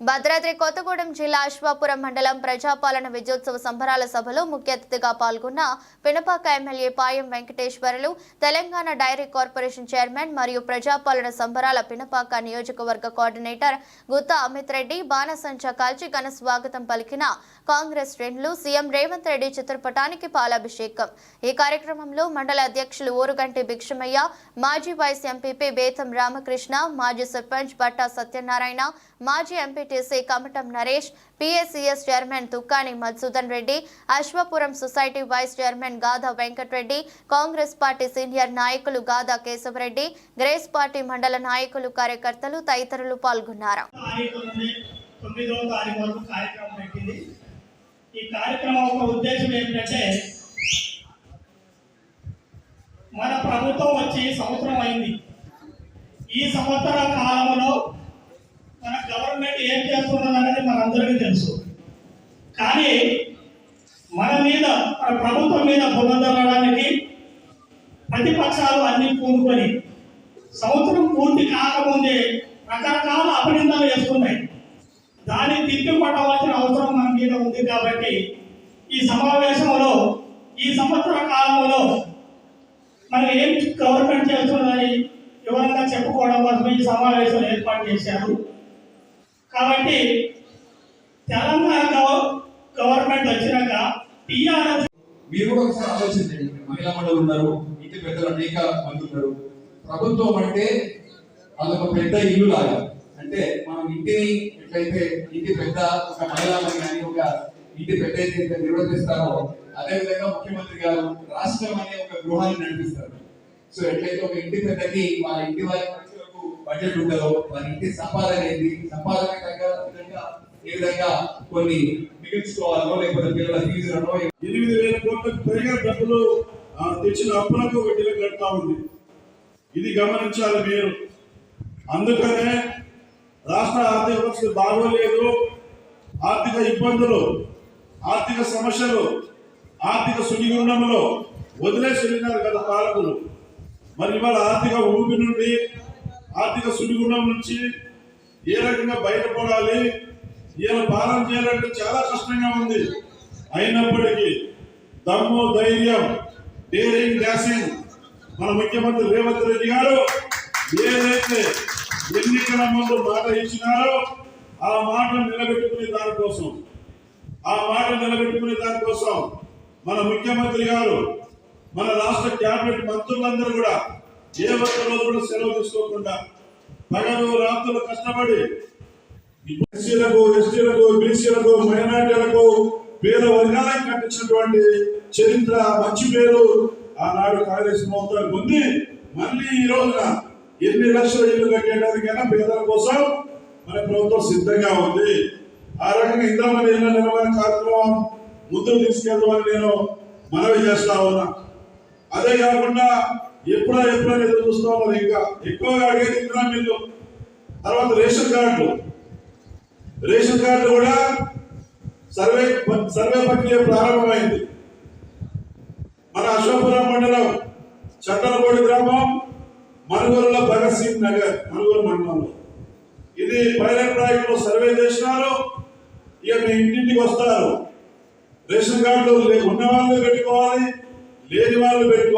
భద్రాద్రి కొత్తగూడెం జిల్లా అశ్వాపురం మండలం ప్రజాపాలన విజయోత్సవ సంబరాల సభలో ముఖ్య అతిథిగా పాల్గొన్న Pinapaka MLA Payam Venkateswarlu Telangana dairy corporation chairman మరియు ప్రజాపాలన సంబరాల పినపాక నియోజకవర్గ కోఆర్డినేటర్ గుత్తా అమిత్ రెడ్డి బాణసంచా కాల్చి ఘన స్వాగతం పలికిన కాంగ్రెస్ శ్రేణులు సీఎం రేవంత్ రెడ్డి చిత్రపటానికి పాలాభిషేకం. ఈ కార్యక్రమంలో మండల అధ్యక్షులు ఊరుగంటి భిక్షమయ్య మాజీ వైస్ ఎంపీపీ బేతం రామకృష్ణ మాజీ సర్పంచ్ బట్టా సత్యనారాయణ మాజీ MP MPTC Kamatam Naresh PSCS chairman Tukkani Madhusudan Reddy Ashwapuram society vice chairman Gadha Venkatareddy Congress party senior నాయకులు గాధా కేశవరెడ్డి గ్రేస్ పార్టీ మండల నాయకులు కార్యకర్తలు తదితరులు పాల్గొన్నారు. ఈ కార్యక్రమం యొక్క ఉద్దేశం ఏమిటంటే మన ప్రభుత్వం వచ్చి సంవత్సరం అయింది. ఈ సంవత్సర కాలంలో మన గవర్నమెంట్ ఏం చేస్తున్నది అందరికీ తెలుసు. కానీ మన మీద మన ప్రభుత్వం మీద పొందడానికి ప్రతిపక్షాలు అన్ని పూనుకొని సంవత్సరం పూర్తి కాకముందే రకరకాల అభినందనలు వేసుకున్నాయి. దాన్ని తిప్పిపట్టవలసిన అవసరం మన మీద ఉంది కాబట్టి ఈ సమావేశంలో ఈ సంవత్సర కాలంలో మనం ఏం గవర్నమెంట్ చేస్తున్నదని వివరంగా చెప్పుకోవడం కోసం ఈ సమావేశం ఏర్పాటు చేశారు. కాబట్టి తెలంగాణ గవర్నమెంట్ వచ్చినాక టీఆర్ఎస్ మీరు కూడా ఒకసారి ఆలోచించండి మహిళా మండలి ఉన్నారు ఇంటి పెద్దలు అనేక మంది ఉన్నారు. ప్రభుత్వం అంటే అదొక పెద్ద ఇల్లు లాగా. అంటే మనం ఇంటిని ఎట్లయితే ఇంటి పెద్ద ఒక మహిళలని కానీ ఒక ఇంటి పెద్ద అయితే నిర్వర్తిస్తారో అదే విధంగా ముఖ్యమంత్రి గారు రాష్ట్రం అనే ఒక గృహాన్ని నడిపిస్తారు. సో ఎట్లయితే ఒక ఇంటి పెద్దకి వాళ్ళ ఇంటి వారి ఖర్చులకు బడ్జెట్ ఉంటుందో మన ఇంటి సంపాదన ఏంటి సంపాదన తగ్గ విధంగా ఏ విధంగా కొన్ని మిగిల్చుకోవాలో లేకపోతే పిల్లల ఫీజులను ఎనిమిది వేల కోట్లకు పైగా డబ్బులు ఆ, తెచ్చిన అప్పులకు వడ్డీలు కడతా ఉంది. ఇది గమనించాలి మీరు. అందుకనే రాష్ట్ర ఆర్థిక పరిస్థితి బాగోలేదు. ఆర్థిక ఇబ్బందులు ఆర్థిక సమస్యలు ఆర్థిక సుడిగుండంలో వదిలేసి వెళ్ళినారు గత పాలకులు. మరి ఇవాళ ఆర్థిక ఊపి నుండి ఆర్థిక సుడిగుండం నుంచి ఏ రకంగా బయటపడాలి? ఈయన పాలన చేయాలంటే చాలా కష్టంగా ఉంది. అయినప్పటికీ దమ్ము ధైర్యం డేరింగ్ డాసింగ్ మన ముఖ్యమంత్రి రేవంత్ రెడ్డి గారు ఏదైతే ఎన్నికల ముందు మాట ఇచ్చినారో ఆ మాట నిలబెట్టుకునే దానికోసం ఆ మాట నిలబెట్టుకునే దానికోసం మన ముఖ్యమంత్రి గారు మన రాష్ట్ర క్యాబినెట్ మంత్రులందరూ కూడా ఏ ఒక్క రోజు కూడా సెలవు తీసుకోకుండా పగలు రాత్రులు కష్టపడి ఎస్సీలకు ఎస్టీలకు బీసీలకు మైనార్టీలకు పేద వర్గాలకు కట్టించినటువంటి చరిత్ర మంచి పేరు ఆనాడు కాంగ్రెస్ ప్రభుత్వానికి ఉంది. మళ్ళీ ఈ రోజున ఎన్ని లక్షల ఇల్లు కట్టేటానికైనా పేదల కోసం మన ప్రభుత్వం సిద్ధంగా ఉంది. ఆ రకంగా ఇంద్రమని ఇళ్ళ నిర్మాణ కార్యక్రమం ముందుకు తీసుకెళ్తామని నేను మనవి చేస్తా ఉన్నా. అదే కాకుండా ఎప్పుడో ఎప్పుడో ఎదురు చూస్తా ఉన్నారు ఇంకా ఎక్కువగా అడిగేది ఇంద్రా తర్వాత రేషన్ కార్డులు. రేషన్ కార్డు కూడా సర్వే సర్వే ప్రక్రియ ప్రారంభమైంది. మన అశోకపురం మండలం చట్టలపూడి గ్రామం మనుగోలులో భగత్ సింగ్ నగర్ మనుగోలు మండలంలో. ఇది పైలట్ ప్రాజెక్టులో సర్వే చేసినారు. ఇక మీ ఇంటింటికి వస్తారు. రేషన్ కార్డులు ఉన్న వాళ్ళు పెట్టుకోవాలి లేని వాళ్ళు పెట్టుకోవాలి